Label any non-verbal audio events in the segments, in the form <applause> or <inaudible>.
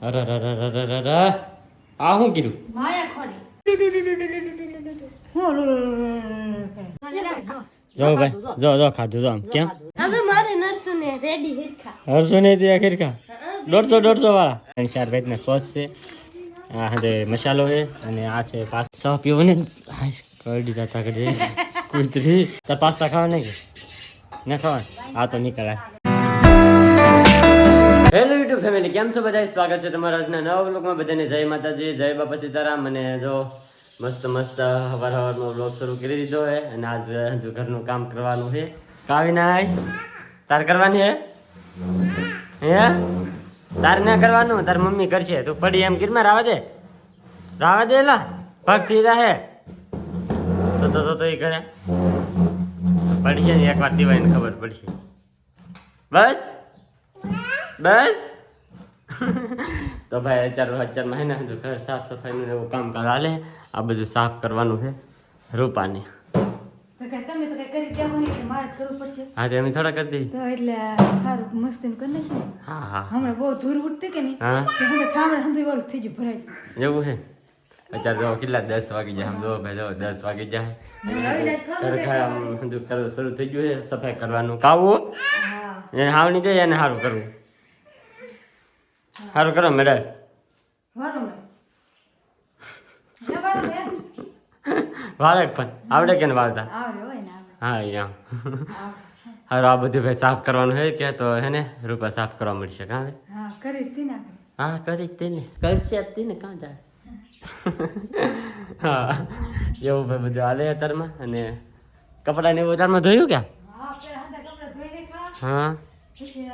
અરે અરે અરે અરે અરે આ શું કીધું? માયા ખોડી. જો ભાઈ જો જો ખાધું જો આમ. કેમ? હવે મારે નરસુ ને રેડી હિરખા. હરસો ને ત્યાં ખીરકા દોઢસો દોઢસો વાળા. ત્રણ ચાર ભાઈ સોસ છે. આ હાથે મસાલો છે અને આ છે પાસ્તા. પીવો ને. કરી દીધા તા કરી કુતરી. તાર પાસ્તા ખાવા નહીં ના ખાવા આ તો નીકળે. હેલો યુટ્યુબ ફેમિલી કેમ છો બધા સ્વાગત છે તમારા આજના નવા બ્લોગમાં બધાને જય માતાજી, જય બાપા સીતારામ. અને જો મસ્ત મસ્ત હવાર હવારમાં બ્લોગ શરૂ કરી દીધો છે અને આજ જો ઘરનું કામ કરવાનું છે કાવી નાય તાર કરવાની હે? હે? તાર ના કરવાનું? તાર મમ્મી કરશે. તું પડી એમ કીધમાં રાવા દે. રાવા દે લા પગથી હે. તો તો તો તો એ કરે. પડશે ને એકવાર દિવાળીને ખબર પડશે. બસ? બસ? તો ભાઈ અત્યારે અત્યારમાં હે ને હજુ ઘર સાફ સફાઈનું ને એવું કામ લે આ બધું સાફ કરવાનું છે રૂપાને. જ હા તે અમે થોડા કરી તો એટલે સારું મસ્ત એમ કરી નાખીએ. હા હા. હમણાં બહુ ધૂર ઉઠતી કે નહીં? હા. તો હવે ઠામડા થઈ ગયું ભરાઈ એવું છે? અત્યારે જો કેટલા દસ વાગી જાય ભાઈ જો દસ વાગી જાય. શરૂ થઈ ગયું છે સફાઈ કરવાનું. કાવું? હા હાવ નહીં જાય એને સારું કરવું. સારું કરો મેડલ. વાળે પણ આવડે કે ને વાળતા ને હા યા હારું આ બધું ભાઈ સાફ કરવાનું હોય કે તો હે ને રૂપિયા સાફ કરવા મળશે કાં હા કરી જ તેને કરશે જ તેને કાં જાય? હા એવું ભાઈ બધું હાલે અત્યારમાં અને કપડાને એવું અત્યારમાં ધોયું ક્યાં હા પેલા હંધા કપડાં ધોઈ નાખ્યા હા? પછી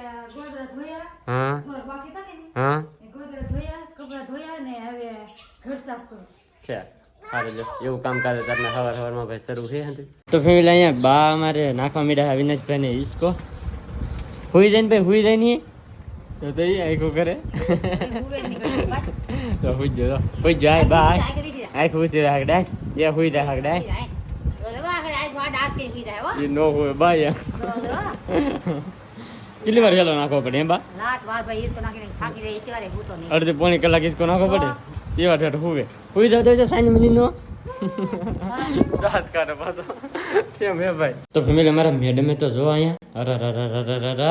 ધોયા હા? બાકી હતા કે હા? એ ધોયા કપડાં ધોયા ને હવે ઘર સાફ કરું. છે સારું જો એવું કામ કરે તમને સવાર સવારમાં ભાઈ શરૂ છે તો ફેમિલી અહીંયા બા અમારે નાખવા મીડા અવિનાશભાઈ ને ઈસકો. હુઈ જાય ને ભાઈ હુઈ જાય નહીં તો તો એ આખું કરે. તો હુઈ જો હુઈ જાય બા આખું ઊંચી રાખ ડાય. એ હુઈ હાક ડાય. એ નો હોય બા યા કેટલી વાર હેલો નાખવો પડે એમ બા? અડધી પોણી કલાક ઈસકો નાખવો પડે? એ વાર ઠેઠ હુવે. હુઈ જાવ તો સાઈન મિલી નો. દાંત કાઢે પાછો. કેમ હે ભાઈ? તો ફેમિલી અમારા મેડમે તો જો અહીંયા અરે અરે અરે અરે અરે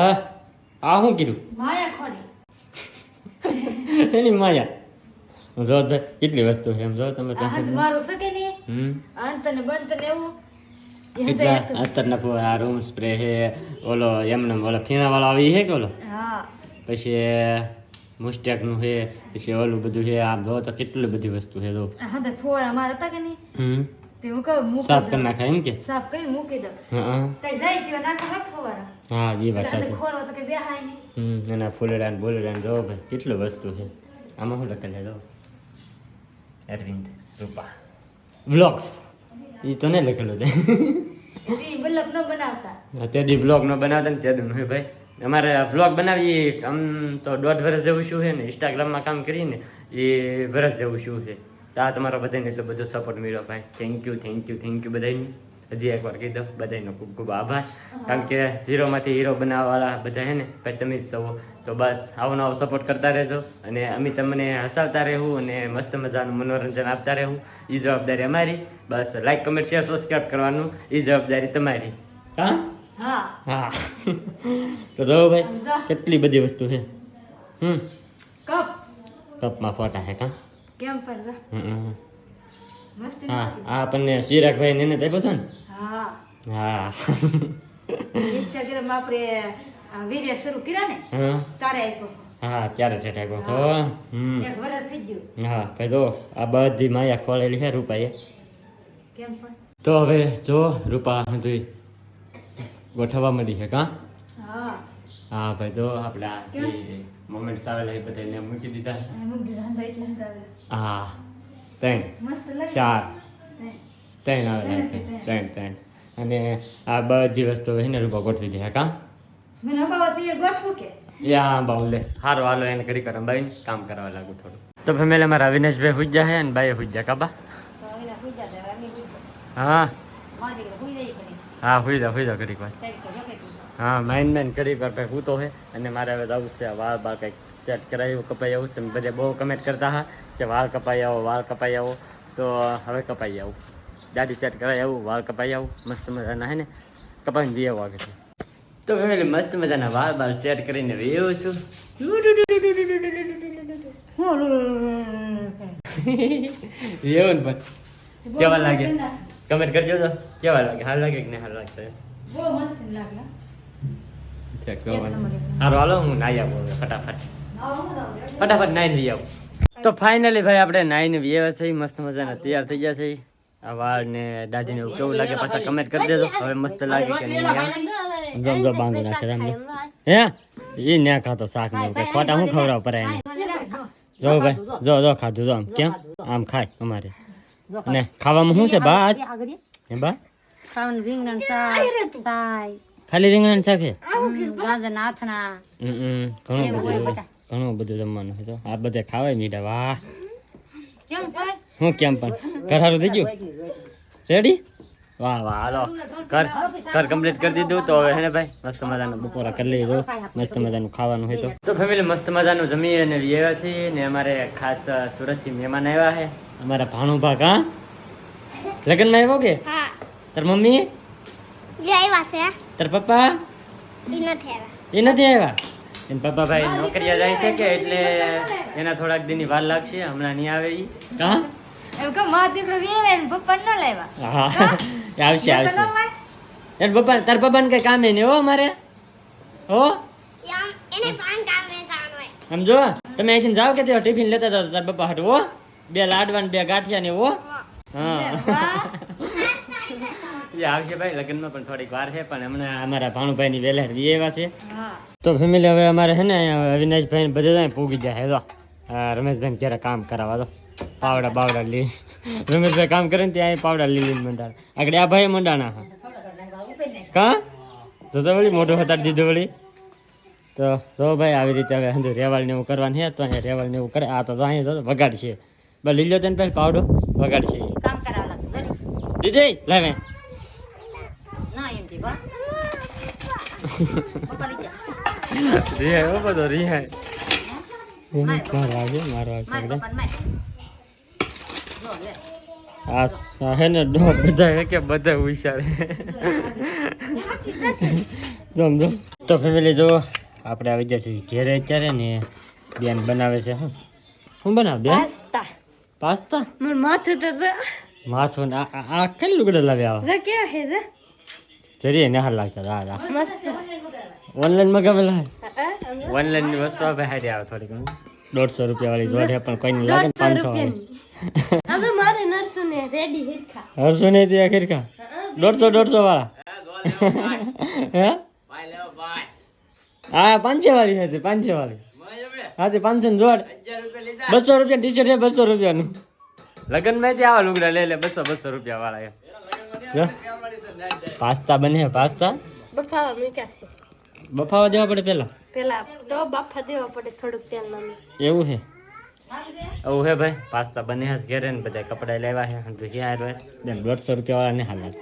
આ શું કીધું? માયા ખોડી. એની માયા. જો ભાઈ કેટલી વસ્તુ છે એમ જો તમે આ શકે નહીં? હમ. અંત ને બંત ને એવું. કેટલા અત્યારના આ રૂમ સ્પ્રે છે ઓલો એમને ઓલો ફીણા વાળો આવી છે કે ઓલો? હા. પછી મુસ્ટેકનું છે પછી ઓલું બધું છે આમ જો તો કેટલી બધી વસ્તુ છે જો. હા તો ફોરા માર હતા કે નહીં? હમ. તે હું કહું મૂકી સાફ કરી નાખા એમ કે? સાફ કરી મૂકી દઉં. હા કઈ જાય કે નાખા રાખ ફવારા? હા એ વાત છે સાચી. તો કે બેહાય નહીં. હમ એના ફૂલડા ને બોલડા ને જો ભાઈ કેટલી વસ્તુ છે. આમાં શું લખેલું જો? અરવિંદ રૂપા. બ્લોગ્સ એ તો નહીં લખેલું એ બલ્લભ ન બનાવતા. બ્લોગ ન બનાવતા ને તે હે ભાઈ. અમારે બ્લોગ બનાવીએ આમ તો દોઢ વર્ષ જેવું શું છે ને ઇન્સ્ટાગ્રામમાં કામ કરીને એ વર્ષ જેવું શું છે. તો આ તમારો બધાને એટલો બધો સપોર્ટ મળ્યો ભાઈ. Thank you thank you thank you બધાની હજી એકવાર કહી દો બધાનો ખૂબ ખૂબ આભાર. કારણ કે ઝીરોમાંથી હીરો બનાવવાવાળા બધા છે ને ભાઈ તમે જ છો તો બસ આવો નવો સપોર્ટ કરતા રહેજો. અને અમે તમને હસાવતા રહેવું અને મસ્ત મજાનું મનોરંજન આપતા રહેવું. એ જવાબદારી અમારી. બસ લાઈક કમેન્ટ શેર સબસ્ક્રાઈબ કરવાનું. એ જવાબદારી તમારી. હા? હા. હા. તો જો ભાઈ કેટલી બધી વસ્તુ છે? હમ. કપ. કપમાં ફોટા છે કા? કેમ પર હમ. હા આપણને ચિરાગભાઈ ને એને આપ્યો હતો ને? હા. હા. ઇન્સ્ટાગ્રામ આપણે આ વીડિયો શરૂ કર્યા ને તારે આપ્યો હા ક્યારે છે આપ્યો તો હમ. એક વર્ષ થઈ ગયું. હા ભાઈ જો આ બધી માયા ખોલેલી છે રૂપાએ. કેમ પણ? તો હવે જો રૂપા જોઈ ગોઠવવા મળી છે કા? હા. હા ભાઈ તો આપણે મોમેન્ટ્સ આવેલા એ મૂકી દીધા. મૂકી દીધા આવે હા ત્રણ. ચાર. ત્રણ. આવેલા છે. ત્રણ. ત્રણ અને આ બધી વસ્તુ એને રૂપા ગોઠવી દીધા કા? યા બાઉલે સારું હાલો, એને ઘડી કરો કામ કરવા લાગુ થોડું. તો ફેમિલી અમારા અવિનાશભાઈ હુજ્જા છે અને બાઈ હુજ્જા કાબા. હા. હા હુઈ જાઓ ઘડીક વાર. હા માઇન માઇન કરી વાર ભાઈ હું તો હે. અને મારે હવે જવું છે, વાળ બાળ કંઈક સેટ કરાવ્યું કપાઈ આવું તમે બધા બહુ કમેન્ટ કરતા હા કે વાળ કપાઈ આવો, વાળ કપાઈ આવો. તો હવે કપાઈ આવું. દાઢી સેટ કરાવી આવું, વાળ કપાઈ આવું. મસ્ત મજાના હે ને? કપાઈને બી આવું આગળ તો ફેમિલી મસ્ત મજાના વાળ બાળ સેટ કરીને વ્યવ છું વ્યવન પણ કેવા લાગે કમેન્ટ કરજો તો કેવા લાગે હાલ લાગે કે નહીં હાલ લાગશે હાલો હું નાઈ આવું ફટાફટ ફટાફટ નાઈને લઈ આવું તો ફાઇનલી ભાઈ આપણે નાઈને વ્યવા છે મસ્ત મજાના તૈયાર થઈ ગયા છે આ વાળ ને દાઢીને કેવું લાગે પાછા કમેન્ટ કરી દેજો હવે મસ્ત લાગે કે નહીં ગમ ગમ બાંધી નાખે એમને હે? એ ન્યા ખાતો શાક ને ખોટા હું ખવડાવ પર એને? જો ભાઈ જો. જો ખાધું જો આમ કેમ? આમ ખાય અમારે. ને ખાવામાં શું છે બા આજ હે બા ખાવાનું રીંગણ શાક સાય ખાલી રીંગણ શાક છે? ગાજર નાથણા હમ, હમ. ઘણું બધું ઘણું બધું જમવાનું છે તો આ બધે ખાવાય મીઠા વાહ. હું કેમ પણ? ઘર સારું થઈ ગયું? રેડી? વાહ વાહ હાલો. કર કર કમ્પ્લીટ કરી દીધું તો હવે હે ને ભાઈ મસ્ત મજાનું બપોરા કરી લઈશું મસ્ત મજાનું ખાવાનું હોય તો. તો ફેમિલી મસ્ત મજાનું જમી અને આવ્યા છીએ ને અમારે ખાસ સુરતથી મહેમાન આવ્યા છે. અમારા ભાણુભા કા લગ્નમાં આવ્યો કે? હા. તાર મમ્મી? આવ્યા છે. તાર પપ્પા? એ નથી આવ્યા. એ નથી આવ્યા? એન પપ્પા ભાઈ નોકરીયા જાય છે કે એટલે એના થોડાક દિનની વાર લાગશે હમણાં નહીં આવે એ કા એમ કે મારા દીકરો પપ્પા ન લાવ્યા. હા? આવશે આવશે. તાર પપ્પા તાર પપ્પાને કઈ કામે નહીં હો અમારે? હો? સમજો? તમે અહીંથી જાઓ કે ત્યાં ટિફિન લેતા જાઓ તાર પપ્પા હાટુ બે લાડવા ને બે ગાંઠિયા ને હો? હા. <laughs> એ આવશે ભાઈ લગ્નમાં પણ થોડીક વાર છે પણ હમણાં અમારા ભાણુભાઈ ની વેલા એવા છે. તો ફેમિલી હવે અમારે છે ને અવિનાશભાઈ બધે જાય પૂગી જાય હેલો. રમેશભાઈ ક્યારે કામ કરાવવા દો. પાવડા પાવડા લી રમેશભાઈ કામ કરે ને ત્યાં અહીં પાવડા લીલી મંડાણ. આગળ આ ભાઈ મંડાણા હા. કા? તો તો વળી મોઢું હતાડી દીધું વળી તો જો ભાઈ આવી રીતે હવે હંધુ રેવાળ ને એવું કરવાનું હે તો અહીંયા રેવાળ ને એવું કરે. આ તો અહીંયા તો વગાડશે. બસ લીલો તેને પહેલાં પાવડો વગાડશે. કામ કરાવવા લાગે દીદી લાવે રિહાય હો બધો રિહાય મારવા છે મારવા છે માર પપ્પા માર જો લે આ હે ને ડો બધા હે કે બધા હોશિયાર જોમ જો તો ફેમિલી જો આપણે આવી ગયા છીએ ઘેરે અત્યારે ને બેન બનાવે છે હું. શું બનાવ બેન? પાસ્તા. પાસ્તા? મને માથું તો માથું ને આ આ- કઈ લુગડા લાવ્યા આવા? જો હે જે. જરીએ ને હાલ લાગતા હા મસ્ત. ઓનલાઈન મગાવેલા હા, હા. ઓનલાઈનની વસ્તુ હવે હારી આવે થોડીક દોઢસો રૂપિયા વાળી જોડે પણ કોઈ લાગે પાંચસો વાળી. <laughs> આ મારે નરસુને રેડી હિરખા. હરસો ને હિરખા? દોઢસો દોઢસો વાળા? હે હા? પાંચસો વાળી હતી પાંચસો વાળી. હા તે પાંચસો ને જોડ બસો રૂપિયા ટી શર્ટ છે બસો રૂપિયાનું. લગ્નમાં આવા લુગડા લે લે બસો બસો રૂપિયા વાળા પાસ્તા બને પાસ્તા? બફાવા મૂક્યા બફાવા દેવા પડે પેલા પેલા તો બફા દેવા પડે થોડુંક તેલમાં એવું છે? એવું હે ભાઈ? પાસ્તા બને છે ઘેરે ને બધા કપડા લેવા હે. તો ક્યાં આવ્યો બેન દોઢસો રૂપિયા વાળા ને હાલાત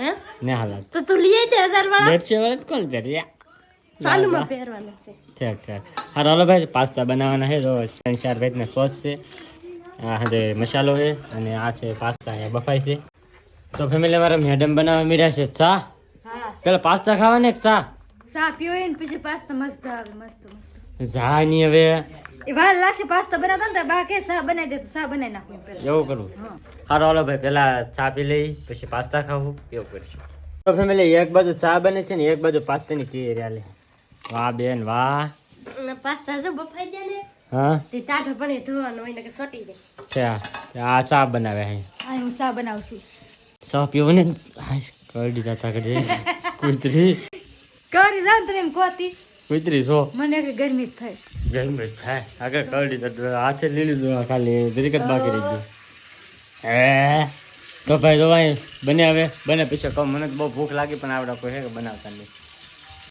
હે? ને હાલાત તો તું લઈ દે હજાર વાળા? દોઢસો વાળા જ કોણ પહેર્યા સાલુમાં પહેરવાના છે. ઠીક ઠીક. હા હાલો ભાઈ પાસ્તા બનાવવાના હે તો ત્રણ ચાર ભાઈ સોસ છે. આ હાથે મસાલો છે અને આ છે પાસ્તા અહીંયા બફાઈ છે. તો ફેમિલી મારા મેડમ બનાવવા મળ્યા છે. ચા? હા. પેલા પાસ્તા ખાવાને કે ચા? સા પીવો ને પછી પાસ્તા મસ્ત આવે મસ્ત મસ્ત. જા ની હવે. એ વાર લાગશે પાસ્તા બનાવતા ને બા કે સા બનાવી દે તો સા બનાવી નાખું એવું કરવું હા. હાલો ભાઈ પેલા ચા પી લઈ પછી પાસ્તા ખાવું એવું કરીશું. તો ફેમિલી એક બાજુ ચા બને છે ને એક બાજુ પાસ્તાની તૈયારી વાહ બેન વાહ. પાસ્તા જો બફાઈ જાય ને હા? તે ટાઢો પડે ધોવાનો હોય ને કે સોટી જાય. છે આ આ ચા બનાવે આ હું સા બનાવશું ચા પીવું ને હાય, દીધા જતા કરી કુતરી. કરી જાવ ને એમ કોતી. કુતરી છો મને ગરમી જ થાય ગરમી આગળ કરડી હાથે લીલી દો ખાલી દરેક જ બાકી રહી ગયું હે? તો ભાઈ તો ભાઈ બને હવે બને પછી કહું મને તો બહુ ભૂખ લાગી પણ આવડા કોઈ હે કે બનાવતા નહીં.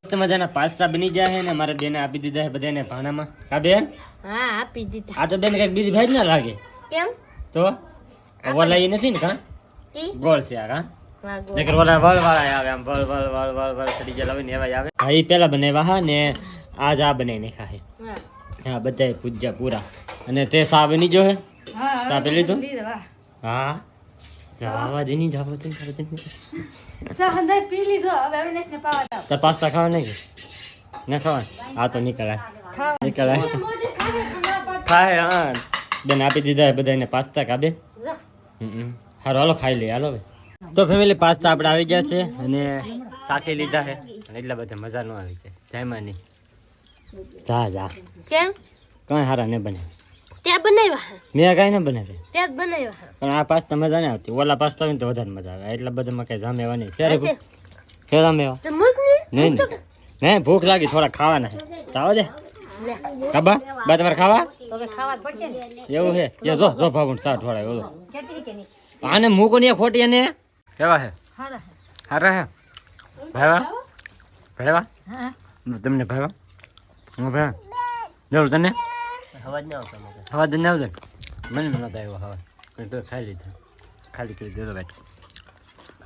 મસ્ત મજાના પાસ્તા બની ગયા છે ને મારા બેને આપી દીધા છે બધાને ભાણામાં. હા બેન? હા આપી દીધા. આ તો બેન કંઈક બીજી ભાઈ જ ના લાગે. કેમ? તો? ઓલા નથી ને કા? ગોળ છે આ કા? નકર ઓલા વળ વાળા આવે આમ વળ વળ વળ વળ વળ ચડી ગયા લાવીને એવા આવે. હા એ પેલા બનાવ્યા હા ને આજ આ બનાવી નાખ્યા છે. હા. હા બધા પૂજ્યા પૂરા. અને તે સાબની જો હે હા સા પી લીધું. હા. જવા દે નહીં જવા દે જવા દે સા હંધાઈ પી લીધો. હવે અવિનાશ ને પાવા દાવ પાસ્તા ખાવા નહીં ને ખાવા આ તો નીકળાય. નીકળાય. તો. ખાય હા. બેન આપી દીધા બધાને પાસ્તા કાબે જો. હમ હારો હાલો ખાઈ લઈએ હાલો ભાઈ તો ફેમિલી પાસ્તા આપણે આવી ગયા છે અને સાથે લીધા છે. એટલે એટલા બધા મજા ન આવી જાય. જાયમાં નહીં જા જા. કેમ? કઈ હારા નહીં બને. ત્યાં બનાવ્યા મેં કાંઈ ને બનાવે ત્યાં બનાવ્યા પણ આ પાસ્તા મજા નહીં આવતી. ઓલા પાસ્તા હોય ને તો વધારે મજા આવે. એટલા બધામાં કઈ જામેવા નહીં. ત્યારે ક્યારે જામેવા તો ને. નહીં નહીં. નહીં ભૂખ લાગી થોડા ખાવાના છે. તો આવો દે કાબા બા તમારે ખાવા? ખાવા જ પડશે ને. એવું છે. એ જો જો ભાગું સાર થોડા એવું કેટલી કે નહીં? આને મૂકો ને ખોટી અને કેવા છે? હારા હારા હે? ભાઈવા ભાઈવા તમને ભાઈવા જરૂર તને? ના આવતો ના આવતો? મને નતો આવ્યો હવા. તો ખાઈ લીધા. ખાલી કરી દીધો બેઠ.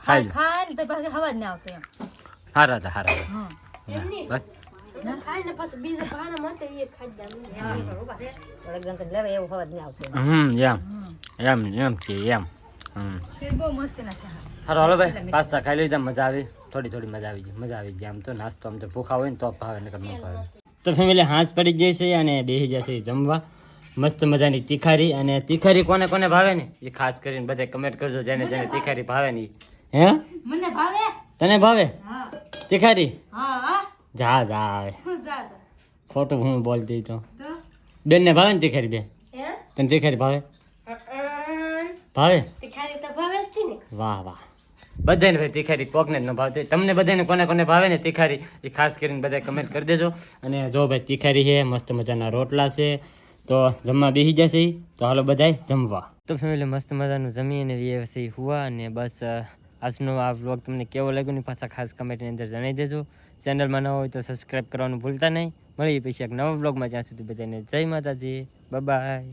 ખાઈ ખાય ને તો પછી હવા જ ના આવતો એમ. હારા હતા હારા હતા. બસ. ખાઈને પછી બીજા ભાણા માટે એ ખાઈ જાય હમ. એમ. એમ. એમ કે એમ. હમ. બહુ મસ્ત ના છે હારો હાલો ભાઈ. પાસ્તા ખાઈ લીધા મજા આવી. થોડી થોડી મજા આવી ગઈ. મજા આવી ગઈ. આમ તો નાસ્તો આમ તો ભૂખા હોય ને તો ભાવે નકર ન ભાવે. તો ફેમિલી હાંસ પડી છે અને બેસી જશે જમવા. મસ્ત મજાની તીખારી અને તીખારી કોને કોને ભાવે ને એ ખાસ કરીને બધા કમેન્ટ કરજો જેને જેને તીખારી ભાવે. ને હે? મને ભાવે? તને ભાવે? હા. તીખારી? હા જા જા આવે. ખોટું હું બોલતી તો. બેન બેનને ભાવે ને તીખારી બેન? તને તીખારી ભાવે? ભાવે? તીખારી તો ભાવે જ ને. વાહ વાહ. બધાને ભાઈ તીખારી કોકને જ ન ભાવતી તમને બધાને કોને કોને ભાવે ને તીખારી, એ ખાસ કરીને બધા કમેન્ટ કરી દેજો. અને જો ભાઈ તીખારી છે, મસ્ત મજાના રોટલા છે, તો જમવા બેસી જશે. તો હાલો બધાય જમવા. તો ફેમિલી મસ્ત મજાનું જમી અને વ્યવસાય હુવા અને બસ આજનો આ વ્લોગ તમને કેવો લાગ્યો ને પાછા ખાસ કમેન્ટની અંદર જણાવી દેજો. ચેનલમાં ન હોય તો સબસ્ક્રાઈબ કરવાનું ભૂલતા નહીં. મળીએ પછી એક નવા વ્લોગમાં જ્યાં સુધી બધાને જય માતાજી. બાય